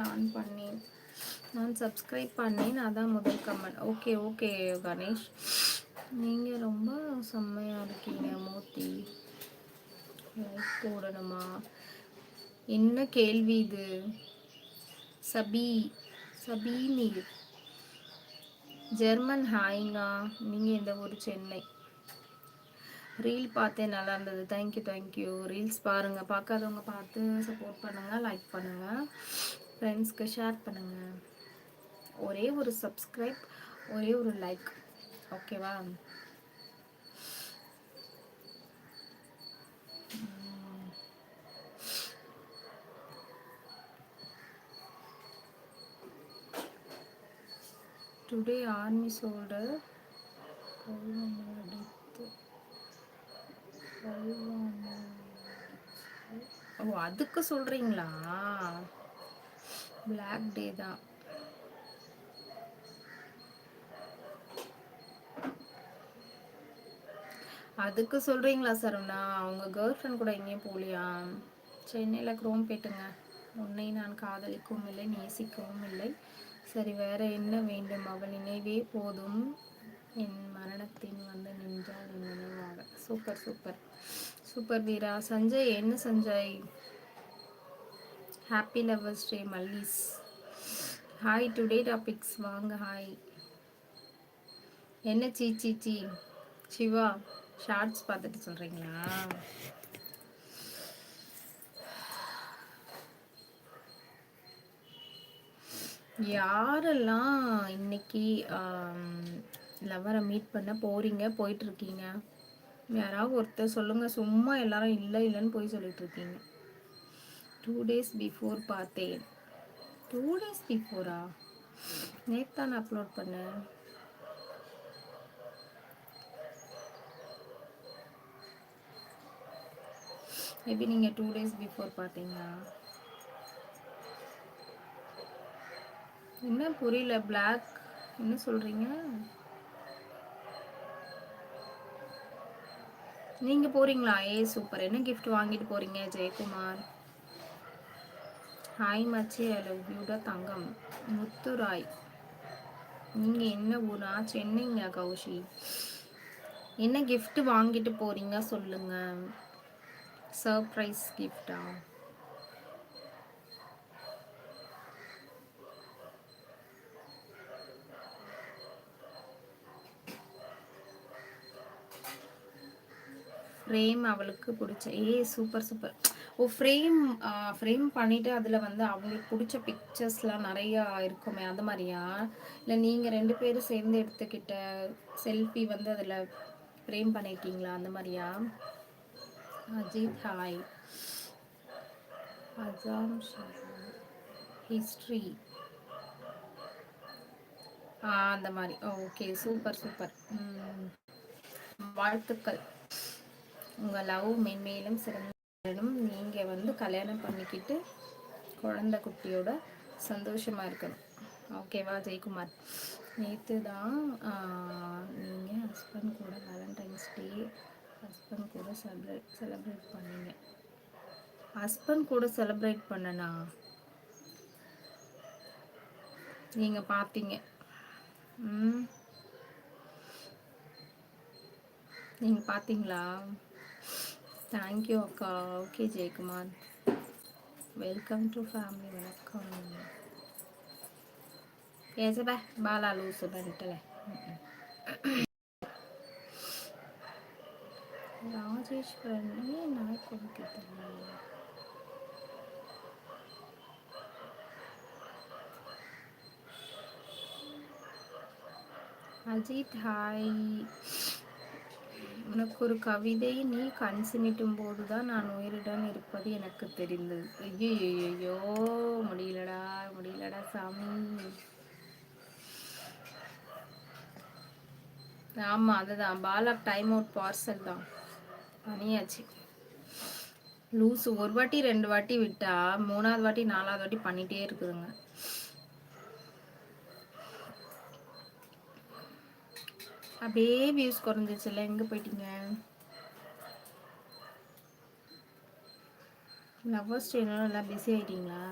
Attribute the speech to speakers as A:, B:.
A: நான் பண்ணேன். நான் சப்ஸ்கிரைப் பண்ணேன். அதான் முதல் கமெண்ட் ஓகே ஓகே கணேஷ். நீங்கள் ரொம்ப செம்மையாக இருக்கீங்க மூர்த்தி. லைக் போடணுமா? என்ன கேள்வி இது? சபி சபி நீர் ஜெர்மன் ஹாய்ங்கா? நீங்கள் இந்த ஊர் சென்னை. ரீல் பார்த்தேன் நல்லா இருந்தது. தேங்க்யூ தேங்க்யூ ரீல்ஸ் பாருங்கள் பார்க்காதவங்க பார்த்து சப்போர்ட் பண்ணுங்கள் லைக் பண்ணுங்கள் ஃப்ரெண்ட்ஸ்க்கு ஷேர் பண்ணுங்கள் ஒரே ஒரு சப்ஸ்கிரைப் ஒரே ஒரு லைக் ஓகேவா டுடே ஆர்மி சோல்டர் ஓ அதுக்கு சொல்றீங்களா? பிளாக் டே தான். அதுக்கு சொல்றீங்களா சரவணா? அவங்க கேர்ள் ஃப்ரெண்ட் கூட எங்கேயும் போகலையா? சென்னையில் குரோம் போயிட்டுங்க. உன்னை நான் காதலிக்கவும் இல்லை நேசிக்கவும் இல்லை. சரி வேற என்ன வேண்டும்? அவள் நினைவே போதும். என் மரணத்தின் வந்து நின்றால் என் நினைவாக. Super super super Veera. Sanjay என்ன சஞ்சய்? ஹாப்பி லவர்ஸ் டே மல்லிஸ் ஹாய் டுடே டாபிக்ஸ் வாங்க ஹாய் என்ன சீ சீ சீ? சிவா ஷார்ட்ஸ் பார்த்துட்டு சொல்கிறீங்களா யாரெல்லாம் இன்னைக்கு லவரை மீட் பண்ண போகிறீங்க போயிட்டுருக்கீங்க யாராவது ஒருத்தர் சொல்லுங்கள் சும்மா எல்லாரும் இல்லை இல்லைன்னு போய் சொல்லிட்டு இருக்கீங்க. டூ டேஸ் பிஃபோர் பார்த்தேன். டூ டேஸ் பிஃபோரா நேற்று தான் அப்லோட் பண்ணேன். மேபி நீங்கள் டூ டேஸ் பிஃபோர் பார்த்தீங்களா? என்ன புரியல பிளாக் என்ன சொல்கிறீங்க நீங்கள் போகிறீங்களா ஏ சூப்பர் என்ன கிஃப்ட் வாங்கிட்டு போகிறீங்க ஜெயக்குமார்? ஹாய் மச்சி ஐ லவ் யூடா தங்கம். முத்துராய். நீங்கள் என்ன ஊரா? சென்னைங்க கௌஷி. என்ன கிஃப்ட் வாங்கிட்டு போகிறீங்க சொல்லுங்கள் சர்ப்ரைஸ் கிஃப்டா ஃப்ரேம் அவளுக்கு பிடிச்ச ஏ சூப்பர் சூப்பர் ஓ ஃப்ரேம் ஃப்ரேம் பண்ணிவிட்டு அதில் வந்து அவங்களுக்கு பிடிச்ச பிக்சர்ஸ்லாம் நிறையா இருக்குமே அந்த மாதிரியா? இல்லை நீங்கள் ரெண்டு பேரும் சேர்ந்து எடுத்துக்கிட்ட செல்ஃபி வந்து அதில் ஃப்ரேம் பண்ணியிருக்கீங்களா அந்த மாதிரியா? அஜித் ஹாய் அசாம் ஹிஸ்ட்ரி அந்த மாதிரி. ஓகே சூப்பர் சூப்பர் வாழ்த்துக்கள். உங்கள் லவ் மென்மேலும் சிறந்த சிறந்தும் நீங்கள் வந்து கல்யாணம் பண்ணிக்கிட்டு குழந்த குட்டியோட சந்தோஷமாக இருக்கணும். ஓகேவா ஜெயக்குமார்? நேற்று தான் நீங்கள் ஹஸ்பண்ட் கூட வேலண்டைன்ஸ் டே ஹஸ்பண்ட் கூட செலிப்ரேட் செலிப்ரேட் பண்ணீங்க. ஹஸ்பண்ட் கூட செலிப்ரேட் பண்ணனா? நீங்கள் பார்த்தீங்க ம். நீங்கள் பார்த்தீங்களா தேங்க்யூ அக்கா okay Jayakumar welcome to family வணக்கம் ஏசபா பாலா லூசு பண்ணிட்டல ராஜேஸ்வரன் நாய் கொடுக்க அஜித் ஹாய் உனக்கு ஒரு கவிதை நீ கண் சிமிட்டும் போதுதான் நான் உயிருடன் இருப்பது எனக்கு தெரிந்தது. ஐயோ முடியலடா முடியலடா சாமி. ஆமாம் அதுதான். பாலா டைம் அவுட் பார்சல் தான். பண்ணியாச்சு லூஸு ஒரு வாட்டி ரெண்டு வாட்டி விட்டா மூணாவது வாட்டி நாலாவது வாட்டி பண்ணிகிட்டே இருக்குதுங்க. அப்படியே வியூஸ் குறைஞ்சிச்சுல எங்கே போயிட்டீங்க? லவ்வர்ஸ் சேனலும் நல்லா பிஸி ஆகிட்டீங்களா